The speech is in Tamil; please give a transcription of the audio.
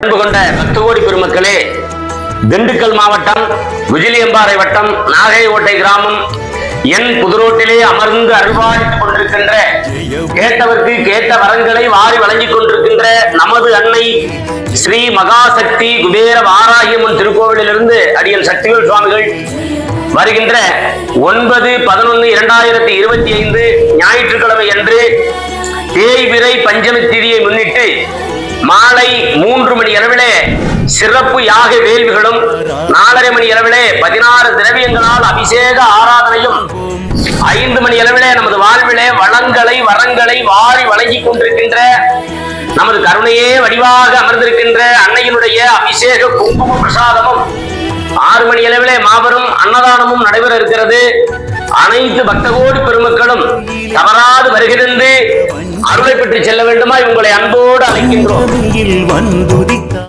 அன்பு கொண்ட பெருமக்களே திண்டுக்கல் மாவட்டம் விஜிலியம்பாறை வட்டம் நாகை ஓட்டை கிராமம் என் புதுரோட்டிலே அமர்ந்து அருள்வாழ்த்துக் கொண்டிருக்கின்ற கேட்டவர்க்கு கேட்ட வரங்களை வாரி வழங்கிக் கொண்டிருக்கின்ற நமது அன்னை ஸ்ரீ மகாசக்தி குபேர வாராகியம்மன் திருக்கோவிலிருந்து அடியன் சக்திகள் சுவாமிகள் வருகின்ற ஒன்பது பதினொன்னு இரண்டாயிரத்தி இருபத்தி ஐந்து ஞாயிற்றுக்கிழமை அன்று தேய்விரை பஞ்சமி திதியை முன்னிட்டு மாலை மூன்று மணி அளவிலே சிறப்பு யாக வேள்விகளும் நாலரை மணி அளவிலே பதினாறு திரவியங்களால் அபிஷேக ஆராதனையும் ஐந்து மணி அளவிலே நமது வாழ்விலே வளங்களை வரங்களை வாரி வழங்கிக் கொண்டிருக்கின்ற நமது கருணையே வடிவாக அமர்ந்திருக்கின்ற அன்னையினுடைய அபிஷேக குங்கும பிரசாதமும் ஆறு மணி அளவிலே மாபெரும் அன்னதானமும் நடைபெற இருக்கிறது. அனைத்து பக்தகோடி பெருமக்களும் தவறாது வருகிறது அருளை பெற்று செல்ல வேண்டுமா உங்களை அன்போடு அழைக்கின்றோம்.